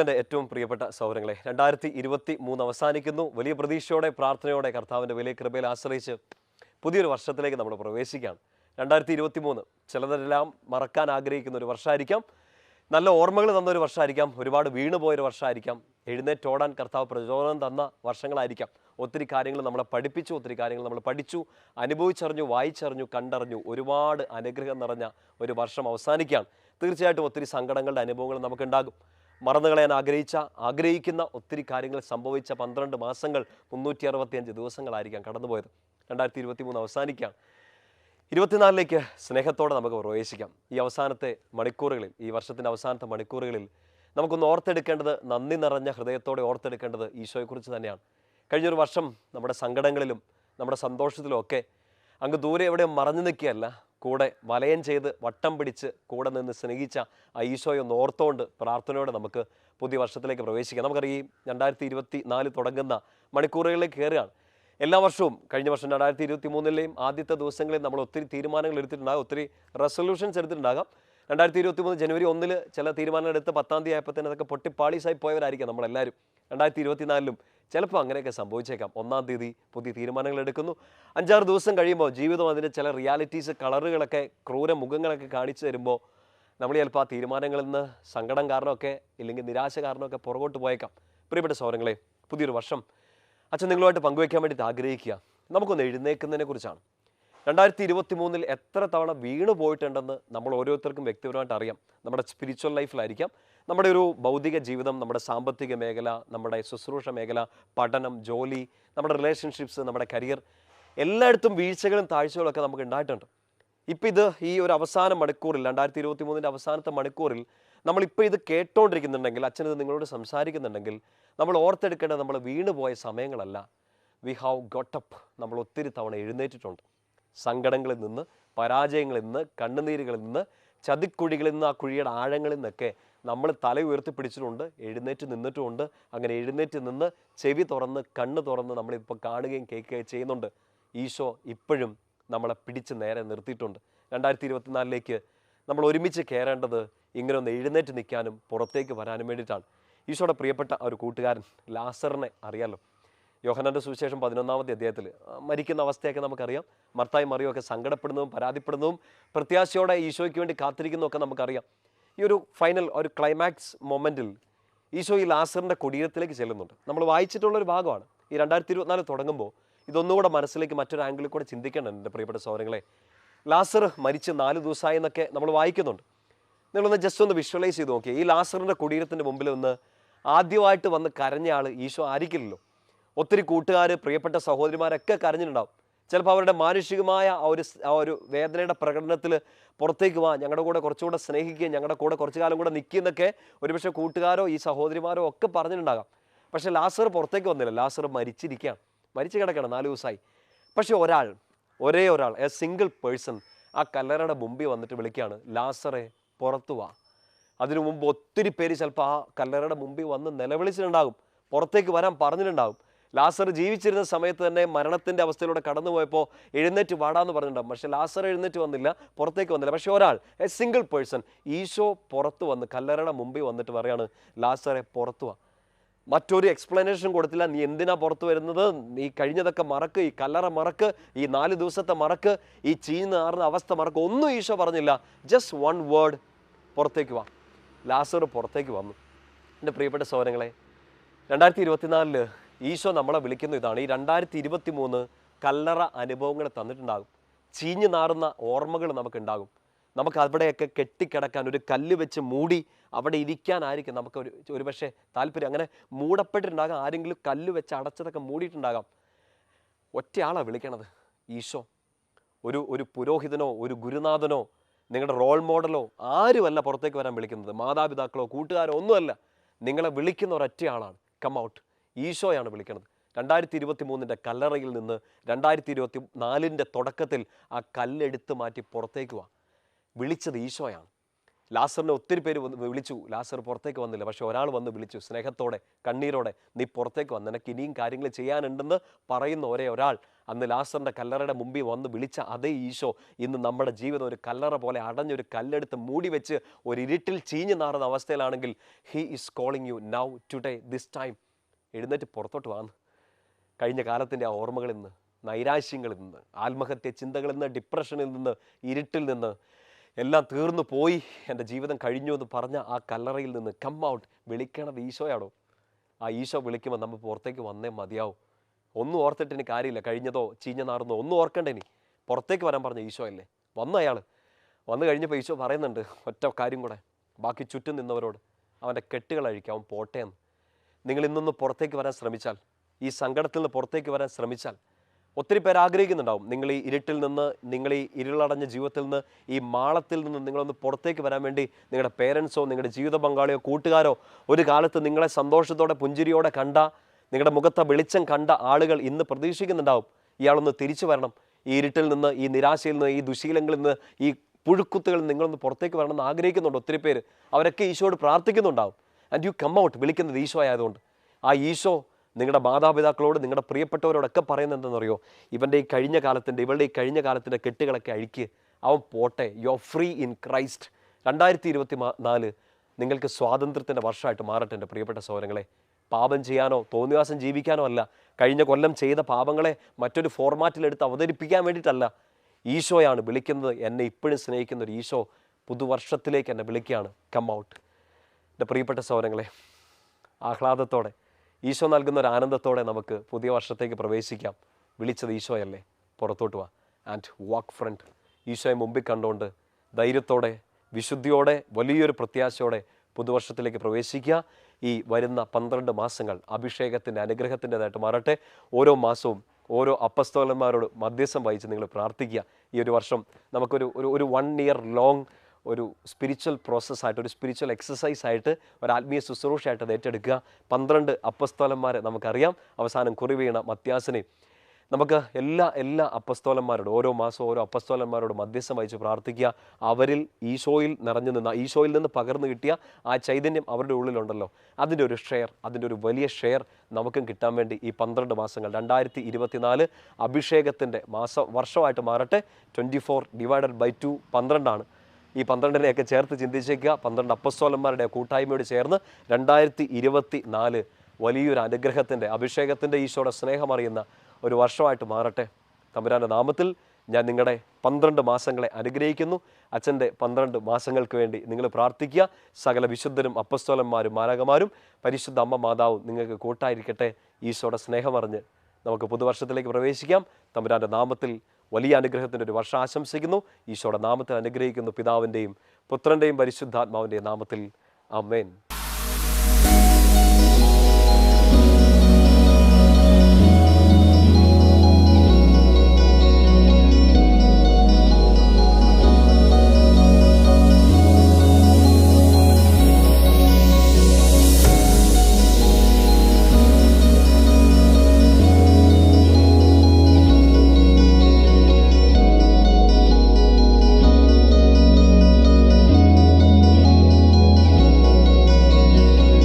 എന്റെ ഏറ്റവും പ്രിയപ്പെട്ട സൗരങ്ങളെ രണ്ടായിരത്തി ഇരുപത്തി മൂന്ന് അവസാനിക്കുന്നു. വലിയ പ്രതീക്ഷയോടെ പ്രാർത്ഥനയോടെ കർത്താവിന്റെ വലിയ കൃപയിൽ ആശ്രയിച്ച് പുതിയൊരു വർഷത്തിലേക്ക് നമ്മൾ പ്രവേശിക്കുകയാണ്. രണ്ടായിരത്തി ഇരുപത്തി മൂന്ന് ചിലതെല്ലാം മറക്കാൻ ആഗ്രഹിക്കുന്ന ഒരു വർഷമായിരിക്കാം. നല്ല ഓർമ്മകൾ തന്ന ഒരു വർഷമായിരിക്കാം. ഒരുപാട് വീണുപോയൊരു വർഷമായിരിക്കാം. എഴുന്നേറ്റോടാൻ കർത്താവ് പ്രചോദനം തന്ന വർഷങ്ങളായിരിക്കാം. ഒത്തിരി കാര്യങ്ങൾ നമ്മളെ പഠിപ്പിച്ചു ഒത്തിരി കാര്യങ്ങൾ നമ്മൾ പഠിച്ചു അനുഭവിച്ചറിഞ്ഞു വായിച്ചറിഞ്ഞു കണ്ടറിഞ്ഞു ഒരുപാട് അനുഗ്രഹം നിറഞ്ഞ ഒരു വർഷം അവസാനിക്കുകയാണ്. തീർച്ചയായിട്ടും ഒത്തിരി സങ്കടങ്ങളുടെ അനുഭവങ്ങൾ നമുക്കുണ്ടാകും. മറന്നു കളയാൻ ആഗ്രഹിച്ച ആഗ്രഹിക്കുന്ന ഒത്തിരി കാര്യങ്ങൾ സംഭവിച്ച പന്ത്രണ്ട് മാസങ്ങൾ മുന്നൂറ്റി അറുപത്തിയഞ്ച് ദിവസങ്ങളായിരിക്കാം കടന്നുപോയത്. രണ്ടായിരത്തി ഇരുപത്തി മൂന്ന് അവസാനിക്കുകയാണ് ഇരുപത്തിനാലിലേക്ക് സ്നേഹത്തോടെ നമുക്ക് പ്രവേശിക്കാം. ഈ അവസാനത്തെ മണിക്കൂറുകളിൽ ഈ വർഷത്തിന്റെ അവസാനത്തെ മണിക്കൂറുകളിൽ നമുക്കൊന്ന് ഓർത്തെടുക്കേണ്ടത് നന്ദി നിറഞ്ഞ ഹൃദയത്തോടെ ഓർത്തെടുക്കേണ്ടത് ഈശോയെക്കുറിച്ച് തന്നെയാണ്. കഴിഞ്ഞൊരു വർഷം നമ്മുടെ സങ്കടങ്ങളിലും നമ്മുടെ സന്തോഷത്തിലും ഒക്കെ അങ്ങ് ദൂരെ എവിടെ മറഞ്ഞു നിൽക്കുകയല്ല. കൂടെ വലയം ചെയ്ത് വട്ടം പിടിച്ച് കൂടെ നിന്ന് സ്നേഹിച്ച ആ ഈശോയെ ഒന്ന് ഓർത്തുകൊണ്ട് പ്രാർത്ഥനയോടെ നമുക്ക് പുതിയ വർഷത്തിലേക്ക് പ്രവേശിക്കാം. നമുക്കറിയാം രണ്ടായിരത്തി ഇരുപത്തി നാല് തുടങ്ങുന്ന മണിക്കൂറുകളിലേക്ക് കയറുകയാണ്. എല്ലാ വർഷവും കഴിഞ്ഞ വർഷം രണ്ടായിരത്തി ഇരുപത്തി മൂന്നിലെയും ആദ്യത്തെ ദിവസങ്ങളിൽ നമ്മൾ ഒത്തിരി തീരുമാനങ്ങൾ എടുത്തിട്ടുണ്ടാകും. ഒത്തിരി റെസൊല്യൂഷൻസ് എടുത്തിട്ടുണ്ടാകാം. രണ്ടായിരത്തി ഇരുപത്തി മൂന്ന് ജനുവരി ഒന്നിൽ ചില തീരുമാനങ്ങൾ എടുത്ത് പത്താം തീയതി ആയപ്പോൾ തന്നെ അതൊക്കെ പൊട്ടിപ്പാളീസായി പോയവരായിരിക്കാം നമ്മളെല്ലാവരും. രണ്ടായിരത്തി ഇരുപത്തിനാലിലും ചിലപ്പോൾ അങ്ങനെയൊക്കെ സംഭവിച്ചേക്കാം. ഒന്നാം തീയതി പുതിയ തീരുമാനങ്ങൾ എടുക്കുന്നു. അഞ്ചാറ് ദിവസം കഴിയുമ്പോൾ ജീവിതം അതിന്റെ ചില റിയാലിറ്റീസ് കളറുകളൊക്കെ ക്രൂര മുഖങ്ങളൊക്കെ കാണിച്ചു തരുമ്പോൾ നമ്മൾ ചിലപ്പോൾ ആ തീരുമാനങ്ങളിൽ നിന്ന് സങ്കടം കാരണമൊക്കെ ഇല്ലെങ്കിൽ നിരാശ കാരണമൊക്കെ പുറകോട്ട് പോയേക്കാം. പ്രിയപ്പെട്ട സൗരങ്ങളെ പുതിയൊരു വർഷം അച്ഛൻ നിങ്ങളുമായിട്ട് പങ്കുവയ്ക്കാൻ വേണ്ടിയിട്ട് ആഗ്രഹിക്കുക. നമുക്കൊന്ന് എഴുന്നേക്കുന്നതിനെ കുറിച്ചാണ്. രണ്ടായിരത്തി ഇരുപത്തി മൂന്നിൽ എത്ര തവണ വീണു പോയിട്ടുണ്ടെന്ന് നമ്മൾ ഓരോരുത്തർക്കും വ്യക്തിപരമായിട്ട് അറിയാം. നമ്മുടെ സ്പിരിച്വൽ ലൈഫിലായിരിക്കാം നമ്മുടെ ഒരു ഭൗതിക ജീവിതം നമ്മുടെ സാമ്പത്തിക മേഖല നമ്മുടെ ശുശ്രൂഷ മേഖല പഠനം ജോലി നമ്മുടെ റിലേഷൻഷിപ്സ് നമ്മുടെ കരിയർ എല്ലായിടത്തും വീഴ്ചകളും താഴ്ചകളൊക്കെ നമുക്ക് ഉണ്ടായിട്ടുണ്ട്. ഇപ്പം ഇത് ഈ ഒരു അവസാന മണിക്കൂറിൽ രണ്ടായിരത്തി ഇരുപത്തി മൂന്നിന്റെ അവസാനത്തെ മണിക്കൂറിൽ നമ്മളിപ്പോൾ ഇത് കേട്ടോണ്ടിരിക്കുന്നുണ്ടെങ്കിൽ ഇത് നിങ്ങളോട് സംസാരിക്കുന്നുണ്ടെങ്കിൽ നമ്മൾ ഓർത്തെടുക്കേണ്ട നമ്മൾ വീണുപോയ സമയങ്ങളല്ല. വി ഹാവ് ഗോട്ടപ്പ് നമ്മൾ ഒത്തിരി തവണ എഴുന്നേറ്റിട്ടുണ്ട്. സങ്കടങ്ങളിൽ നിന്ന് പരാജയങ്ങളിൽ നിന്ന് കണ്ണുനീരുകളിൽ നിന്ന് ചതിക്കുഴികളിൽ നിന്ന് ആ കുഴിയുടെ ആഴങ്ങളിൽ നിന്നൊക്കെ നമ്മൾ തല ഉയർത്തി പിടിച്ചിട്ടുണ്ട് എഴുന്നേറ്റ് നിന്നിട്ടുമുണ്ട്. അങ്ങനെ എഴുന്നേറ്റ് നിന്ന് ചെവി തുറന്ന് കണ്ണ് തുറന്ന് നമ്മളിപ്പോൾ കാണുകയും കേൾക്കുകയും ചെയ്യുന്നുണ്ട്. ഈശോ ഇപ്പോഴും നമ്മളെ പിടിച്ച് നേരെ നിർത്തിയിട്ടുണ്ട്. രണ്ടായിരത്തി ഇരുപത്തിനാലിലേക്ക് നമ്മൾ ഒരുമിച്ച് കയറേണ്ടത് ഇങ്ങനെ ഒന്ന് എഴുന്നേറ്റ് നിൽക്കാനും പുറത്തേക്ക് വരാനും വേണ്ടിയിട്ടാണ്. ഈശോയുടെ പ്രിയപ്പെട്ട ഒരു കൂട്ടുകാരൻ ലാസറിനെ അറിയാലോ? യോഹനാന്റെ സുവിശേഷം പതിനൊന്നാമത്തെ അധ്യായത്തിൽ ആ, മരിക്കുന്ന അവസ്ഥയൊക്കെ നമുക്കറിയാം. മർത്തായി മറിയൊക്കെ സങ്കടപ്പെടുന്നതും പരാതിപ്പെടുന്നതും പ്രത്യാശയോടെ ഈശോയ്ക്ക് വേണ്ടി കാത്തിരിക്കുന്നതൊക്കെ നമുക്കറിയാം. ഈ ഒരു ഫൈനൽ ഒരു ക്ലൈമാക്സ് മൊമെന്റിൽ ഈശോ ഈ ലാസറിന്റെ കൊടിയത്തിലേക്ക് ചെല്ലുന്നുണ്ട്. നമ്മൾ വായിച്ചിട്ടുള്ള ഒരു ഭാഗമാണ്. ഈ രണ്ടായിരത്തി ഇരുപത്തിനാല് തുടങ്ങുമ്പോൾ ഇതൊന്നുകൂടെ മനസ്സിലേക്ക് മറ്റൊരു ആംഗിളിൽ കൂടെ ചിന്തിക്കണം എന്റെ പ്രിയപ്പെട്ട സൗരങ്ങളെ ലാസർ മരിച്ച് നാല് ദിവസമായി എന്നൊക്കെ നമ്മൾ വായിക്കുന്നുണ്ട്. നിങ്ങളൊന്ന് ജസ്റ്റ് ഒന്ന് വിഷ്വലൈസ് ചെയ്ത് നോക്കിയേ. ഈ ലാസറിന്റെ കുടീരത്തിന്റെ മുമ്പിൽ ഒന്ന് ആദ്യമായിട്ട് വന്ന് കരഞ്ഞ ആൾ ഈശോ ആയിരിക്കില്ലല്ലോ. ഒത്തിരി കൂട്ടുകാർ പ്രിയപ്പെട്ട സഹോദരിമാരൊക്കെ കരഞ്ഞിട്ടുണ്ടാവും. ചിലപ്പോൾ അവരുടെ മാനുഷികമായ ആ ഒരു ആ ഒരു വേദനയുടെ പ്രകടനത്തിൽ പുറത്തേക്ക് വാ ഞങ്ങളുടെ കൂടെ കുറച്ചുകൂടെ സ്നേഹിക്കുകയും ഞങ്ങളുടെ കൂടെ കുറച്ചു കാലം കൂടെ നിൽക്കുന്നൊക്കെ ഒരുപക്ഷെ കൂട്ടുകാരോ ഈ സഹോദരിമാരോ ഒക്കെ പറഞ്ഞിട്ടുണ്ടാകാം. പക്ഷേ ലാസർ പുറത്തേക്ക് വന്നില്ല. ലാസർ മരിച്ചിരിക്കുകയാണ് മരിച്ചു കിടക്കണം നാല് ദിവസമായി പക്ഷെ ഒരാൾ ഒരേ ഒരാൾ എ സിംഗിൾ പേഴ്സൺ ആ കല്ലറയുടെ മുമ്പിൽ വന്നിട്ട് വിളിക്കുകയാണ് ലാസറെ പുറത്തു വാ. അതിനു മുമ്പ് ഒത്തിരി പേര് ചിലപ്പോൾ ആ കല്ലറയുടെ മുമ്പിൽ വന്ന് നിലവിളിച്ചിട്ടുണ്ടാകും. പുറത്തേക്ക് വരാൻ പറഞ്ഞിട്ടുണ്ടാകും. ലാസർ ജീവിച്ചിരുന്ന സമയത്ത് തന്നെ മരണത്തിന്റെ അവസ്ഥയിലൂടെ കടന്നുപോയപ്പോൾ എഴുന്നേറ്റ് വാടാന്ന് പറഞ്ഞിട്ടുണ്ടാകും പക്ഷെ ലാസർ എഴുന്നേറ്റ് വന്നില്ല പുറത്തേക്ക് വന്നില്ല. പക്ഷെ ഒരാൾ എ സിംഗിൾ പേഴ്സൺ ഈശോ പുറത്തു വന്ന് കല്ലറയുടെ മുമ്പിൽ വന്നിട്ട് പറയാണ് ലാസറെ പുറത്തു വാ. മറ്റൊരു എക്സ്പ്ലനേഷൻ കൊടുത്തില്ല നീ എന്തിനാ പുറത്തു വരുന്നത്? നീ കഴിഞ്ഞതൊക്കെ മറക്ക് ഈ കല്ലറ മറക്ക് ഈ നാല് ദിവസത്തെ മറക്ക് ഈ ചീഞ്ഞ് നാറുന്ന അവസ്ഥ മറക്ക്. ഒന്നും ഈശോ പറഞ്ഞില്ല. ജസ്റ്റ് വൺ വേർഡ് പുറത്തേക്ക് വാ. ലാസർ പുറത്തേക്ക് വന്നു. എന്റെ പ്രിയപ്പെട്ട സൗരങ്ങളെ രണ്ടായിരത്തി ഇരുപത്തിനാലിൽ ഈശോ നമ്മളെ വിളിക്കുന്ന ഇതാണ്. ഈ രണ്ടായിരത്തി ഇരുപത്തി മൂന്ന് കല്ലറ അനുഭവങ്ങൾ തന്നിട്ടുണ്ടാകും. ചീഞ്ഞു നാറുന്ന ഓർമ്മകൾ നമുക്കുണ്ടാകും. നമുക്ക് അവിടെയൊക്കെ കെട്ടിക്കിടക്കാൻ ഒരു കല്ല് വെച്ച് മൂടി അവിടെ ഇരിക്കാനായിരിക്കും നമുക്ക് ഒരു ഒരുപക്ഷെ താല്പര്യം. അങ്ങനെ മൂടപ്പെട്ടിട്ടുണ്ടാകാം. ആരെങ്കിലും കല്ല് വെച്ച് അടച്ചതൊക്കെ മൂടിയിട്ടുണ്ടാകാം. ഒറ്റയാളാണ് വിളിക്കണത്. ഈശോ. ഒരു ഒരു പുരോഹിതനോ ഒരു ഗുരുനാഥനോ നിങ്ങളുടെ റോൾ മോഡലോ ആരുമല്ല പുറത്തേക്ക് വരാൻ വിളിക്കുന്നത്. മാതാപിതാക്കളോ കൂട്ടുകാരോ ഒന്നുമല്ല. നിങ്ങളെ വിളിക്കുന്ന ഒരൊറ്റയാളാണ്. കം ഔട്ട് ഈശോയാണ് വിളിക്കുന്നത് രണ്ടായിരത്തി ഇരുപത്തി മൂന്നിന്റെ കല്ലറയിൽ നിന്ന് രണ്ടായിരത്തി ഇരുപത്തി നാലിന്റെ തുടക്കത്തിൽ ആ കല്ലെടുത്ത് മാറ്റി പുറത്തേക്ക് വാ. വിളിച്ചത് ഈശോയാണ്. ലാസറിനെ ഒത്തിരി പേര് വിളിച്ചു. ലാസർ പുറത്തേക്ക് വന്നില്ല. പക്ഷെ ഒരാൾ വന്ന് വിളിച്ചു. സ്നേഹത്തോടെ കണ്ണീരോടെ നീ പുറത്തേക്ക് വന്ന് നിനക്ക് ഇനിയും കാര്യങ്ങൾ ചെയ്യാനുണ്ടെന്ന് പറയുന്ന ഒരേ ഒരാൾ അന്ന് ലാസറിന്റെ കല്ലറയുടെ മുമ്പിൽ വന്ന് വിളിച്ച അതേ ഈശോ ഇന്ന് നമ്മുടെ ജീവിതം ഒരു കല്ലറ പോലെ അടഞ്ഞൊരു കല്ലെടുത്ത് മൂടി വെച്ച് ഒരു ഇരുട്ടിൽ ചീഞ്ഞു നാറുന്ന അവസ്ഥയിലാണെങ്കിൽ he is calling you now today this time എഴുന്നേറ്റ് പുറത്തോട്ട് വാന്ന് കഴിഞ്ഞ കാലത്തിന്റെ ആ ഓർമ്മകളിൽ നിന്ന് നൈരാശ്യങ്ങളിൽ നിന്ന് ആത്മഹത്യ ചിന്തകളിൽ നിന്ന് ഡിപ്രഷനിൽ നിന്ന് ഇരുട്ടിൽ നിന്ന് എല്ലാം തീർന്നു പോയി. എന്റെ ജീവിതം കഴിഞ്ഞു എന്ന് പറഞ്ഞ ആ കല്ലറയിൽ നിന്ന് കം ഔട്ട് വിളിക്കണത് ഈശോയാണോ ആ ഈശോ വിളിക്കുമ്പോൾ നമ്മൾ പുറത്തേക്ക് വന്നേ മതിയാവും. ഒന്നും ഓർത്തിട്ട് ഇനി കാര്യമില്ല. കഴിഞ്ഞതോ ചീഞ്ഞ നാറുന്നോ ഒന്നും ഓർക്കണ്ട ഇനി. പുറത്തേക്ക് വരാൻ പറഞ്ഞ ഈശോ അല്ലേ? വന്നു അയാൾ വന്നു കഴിഞ്ഞപ്പോൾ ഈശോ പറയുന്നുണ്ട് ഒറ്റ കാര്യം കൂടെ. ബാക്കി ചുറ്റും നിന്നവരോട് അവന്റെ കെട്ടുകൾ അഴിക്കാം അവൻ പോട്ടെ എന്ന് നിങ്ങൾ ഇന്നൊന്ന് പുറത്തേക്ക് വരാൻ ശ്രമിച്ചാൽ ഈ സങ്കടത്തിൽ നിന്ന് പുറത്തേക്ക് വരാൻ ശ്രമിച്ചാൽ ഒത്തിരി പേർ ആഗ്രഹിക്കുന്നുണ്ടാവും. നിങ്ങൾ ഈ ഇരുട്ടിൽ നിന്ന് നിങ്ങൾ ഈ ഇരുളടഞ്ഞ ജീവിതത്തിൽ നിന്ന് ഈ മാളത്തിൽ നിന്ന് നിങ്ങളൊന്ന് പുറത്തേക്ക് വരാൻ വേണ്ടി നിങ്ങളുടെ പേരൻസോ നിങ്ങളുടെ ജീവിത പങ്കാളിയോ കൂട്ടുകാരോ ഒരു കാലത്ത് നിങ്ങളെ സന്തോഷത്തോടെ പുഞ്ചിരിയോടെ കണ്ട നിങ്ങളുടെ മുഖത്തെ വെളിച്ചം കണ്ട ആളുകൾ ഇന്ന് പ്രതീക്ഷിക്കുന്നുണ്ടാവും. ഇയാളൊന്ന് തിരിച്ചു വരണം. ഈ ഇരുട്ടിൽ നിന്ന് ഈ നിരാശയിൽ നിന്ന് ഈ ദുശീലങ്ങളിൽ നിന്ന് ഈ പുഴുക്കുത്തുകളിൽ നിങ്ങളൊന്ന് പുറത്തേക്ക് വരണമെന്ന് ആഗ്രഹിക്കുന്നുണ്ട് ഒത്തിരി പേര്. അവരൊക്കെ ഈശോയോട് പ്രാർത്ഥിക്കുന്നുണ്ടാവും. ആൻഡ് യു കം ഔട്ട് വിളിക്കുന്നത് ഈശോ ആയതുകൊണ്ട്. ആ ഈശോ നിങ്ങളുടെ മാതാപിതാക്കളോട് നിങ്ങളുടെ പ്രിയപ്പെട്ടവരോടൊക്കെ പറയുന്നത് എന്തെന്നറിയോ ഇവന്റെ ഈ കഴിഞ്ഞ കാലത്തിന്റെ ഇവളുടെ ഈ കഴിഞ്ഞ കാലത്തിന്റെ കെട്ടുകളൊക്കെ അഴിക്ക്. അവൻ പോട്ടെ you are free in Christ രണ്ടായിരത്തി ഇരുപത്തി നാല് നിങ്ങൾക്ക് സ്വാതന്ത്ര്യത്തിന്റെ വർഷമായിട്ട് മാറട്ടെ എന്റെ പ്രിയപ്പെട്ട സൗരങ്ങളെ പാപം ചെയ്യാനോ തോന്നിവാസം ജീവിക്കാനോ അല്ല. കഴിഞ്ഞ കൊല്ലം ചെയ്ത പാപങ്ങളെ മറ്റൊരു ഫോർമാറ്റിലെടുത്ത് അവതരിപ്പിക്കാൻ വേണ്ടിയിട്ടല്ല. ഈശോയാണ് വിളിക്കുന്നത്. എന്നെ ഇപ്പോഴും സ്നേഹിക്കുന്ന ഒരു ഈശോ പുതുവർഷത്തിലേക്ക് എന്നെ വിളിക്കുകയാണ്. കം ഔട്ട് എന്റെ പ്രിയപ്പെട്ട സൗരങ്ങളെ ആഹ്ലാദത്തോടെ ഈശോ നൽകുന്ന ഒരു ആനന്ദത്തോടെ നമുക്ക് പുതിയ വർഷത്തേക്ക് പ്രവേശിക്കാം. വിളിച്ചത് ഈശോയല്ലേ? പുറത്തോട്ട് വാ. ആൻഡ് വാക്ക് ഫ്രണ്ട് ഈശോയെ മുമ്പിൽ കണ്ടുകൊണ്ട് ധൈര്യത്തോടെ വിശുദ്ധിയോടെ വലിയൊരു പ്രത്യാശയോടെ പുതുവർഷത്തിലേക്ക് പ്രവേശിക്കുക. ഈ വരുന്ന പന്ത്രണ്ട് മാസങ്ങൾ അഭിഷേകത്തിന്റെ അനുഗ്രഹത്തിന്റെതായിട്ട് മാറട്ടെ. ഓരോ മാസവും ഓരോ അപ്പസ്തോലന്മാരോട് മധ്യസ്ഥം വഹിച്ച് നിങ്ങൾ പ്രാർത്ഥിക്കുക. ഈ ഒരു വർഷം നമുക്കൊരു ഒരു ഒരു വൺ ഇയർ ലോങ് ഒരു സ്പിരിച്വൽ പ്രോസസ്സായിട്ട് ഒരു സ്പിരിച്വൽ എക്സസൈസ് ആയിട്ട് ഒരു ആത്മീയ ശുശ്രൂഷയായിട്ട് അത് ഏറ്റെടുക്കുക. പന്ത്രണ്ട് അപ്പസ്തോലന്മാരെ നമുക്കറിയാം. അവസാനം കുറിവീണ മത്യാസിനെ. നമുക്ക് എല്ലാ എല്ലാ അപ്പസ്തോലന്മാരോടും ഓരോ മാസവും ഓരോ അപ്പസ്തോലന്മാരോട് മധ്യസ്ഥം വഹിച്ച് പ്രാർത്ഥിക്കുക. അവരിൽ ഈശോയിൽ നിറഞ്ഞു നിന്ന ഈശോയിൽ നിന്ന് പകർന്നു കിട്ടിയ ആ ചൈതന്യം അവരുടെ ഉള്ളിലുണ്ടല്ലോ. അതിന്റെ ഒരു ഷെയർ അതിന്റെ ഒരു വലിയ ഷെയർ നമുക്കും കിട്ടാൻ വേണ്ടി ഈ പന്ത്രണ്ട് മാസങ്ങൾ രണ്ടായിരത്തി ഇരുപത്തിനാല് അഭിഷേകത്തിന്റെ മാസം വർഷമായിട്ട് മാറട്ടെ. Twenty four divided by two പന്ത്രണ്ടാണ്. ഈ പന്ത്രണ്ടിനെയൊക്കെ ചേർത്ത് ചിന്തിച്ചേക്കുക. പന്ത്രണ്ട് അപ്പസ്തോലന്മാരുടെ കൂട്ടായ്മയോട് ചേർന്ന് രണ്ടായിരത്തി ഇരുപത്തി നാല് വലിയൊരു അനുഗ്രഹത്തിന്റെ അഭിഷേകത്തിന്റെ ഈശോയുടെ സ്നേഹമറിയുന്ന ഒരു വർഷമായിട്ട് മാറട്ടെ. തമ്പുരാന്റെ നാമത്തിൽ ഞാൻ നിങ്ങളുടെ പന്ത്രണ്ട് മാസങ്ങളെ അനുഗ്രഹിക്കുന്നു. അച്ഛന്റെ പന്ത്രണ്ട് മാസങ്ങൾക്ക് വേണ്ടി നിങ്ങൾ പ്രാർത്ഥിക്കുക. സകല വിശുദ്ധരും അപ്പസ്തോലന്മാരും മാരകമാരും പരിശുദ്ധ അമ്മ മാതാവും നിങ്ങൾക്ക് കൂട്ടായിരിക്കട്ടെ. ഈശോയുടെ സ്നേഹമറിഞ്ഞ് നമുക്ക് പുതുവർഷത്തിലേക്ക് പ്രവേശിക്കാം. തമ്പുരാന്റെ നാമത്തിൽ വലിയ അനുഗ്രഹത്തിന്റെ ഒരു വർഷം ആശംസിക്കുന്നു. ഈശോയുടെ നാമത്തിൽ അനുഗ്രഹിക്കുന്നു പിതാവിന്റെയും പുത്രന്റെയും പരിശുദ്ധാത്മാവിന്റെയും നാമത്തിൽ. അമ്മേൻ